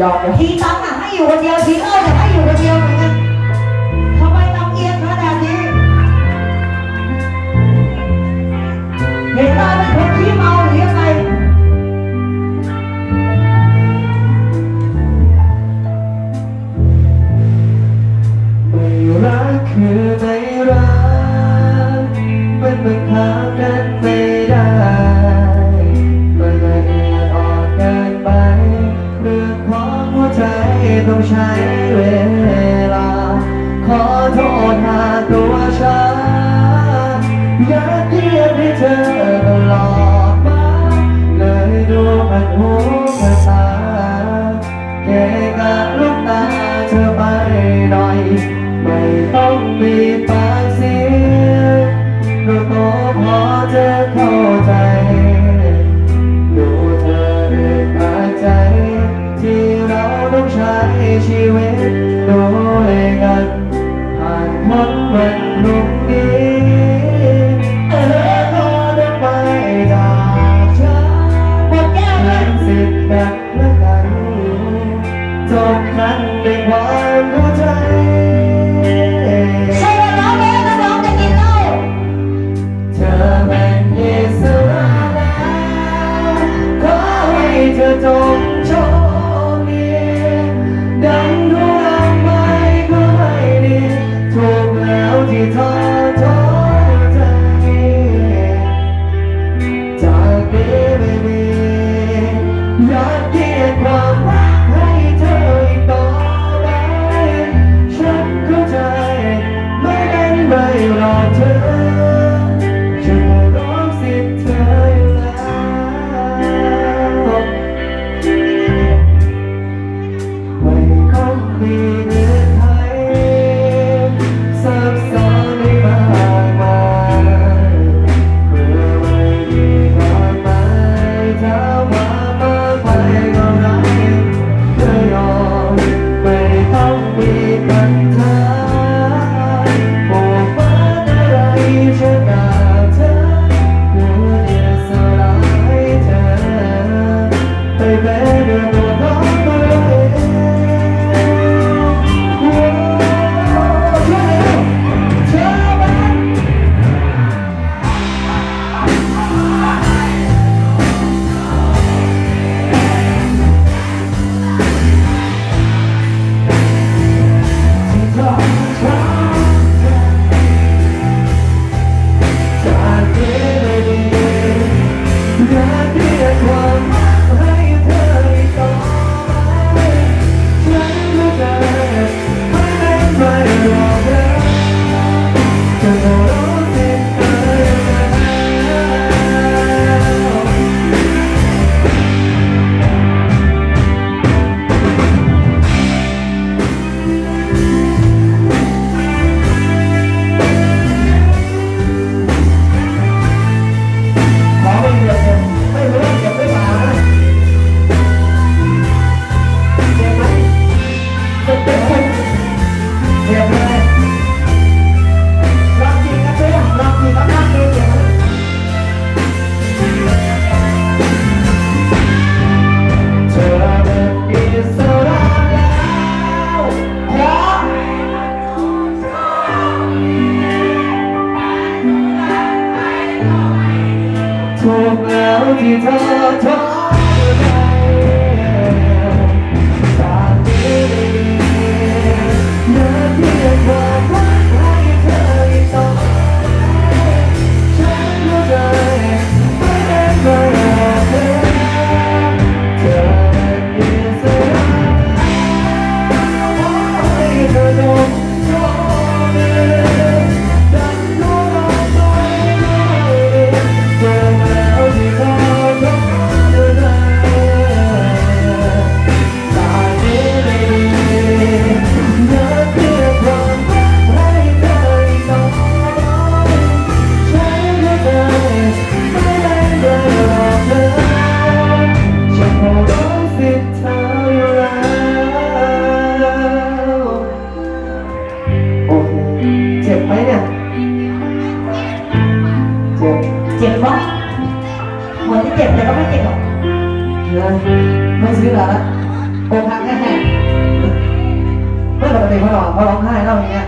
ยอมทีตังค์อะให้อยู่คนเดียวทีเอ้ยจะให้อยู่คนเดียวเหมือนกันทำไมลำเอียงขนาดนี้เห็นเราเป็นคนขี้เมาหรือยังไงไม่รักคือไม่รักมันบังคับกันไม่ได้ ใช้เวลา ขอโทษหาตัวฉันอยากเยียดให้เธอตลอดมา เลยดูมันหูมันตาแก่กะลูกตาเธอไปหน่อย ไม่ต้องมีป จบกันด้วยความเข้ใจใช่ว่าน้องแล้วน้องจะกินเหล้าเธอเป็นอิสระแล้วขอให้เธอจงโชคดีดังดวงไม้ก็ให้ดีถูกแล้วที่ท้อ 아버지 다 เก็บแต่ก็ไม่เก็บหรอกนะไม่ซื้อแล้วนะโกงทางแค่ไหนเมื่อปกติเขาหลอกเขาร้องไห้เล่าอย่างเงี้ย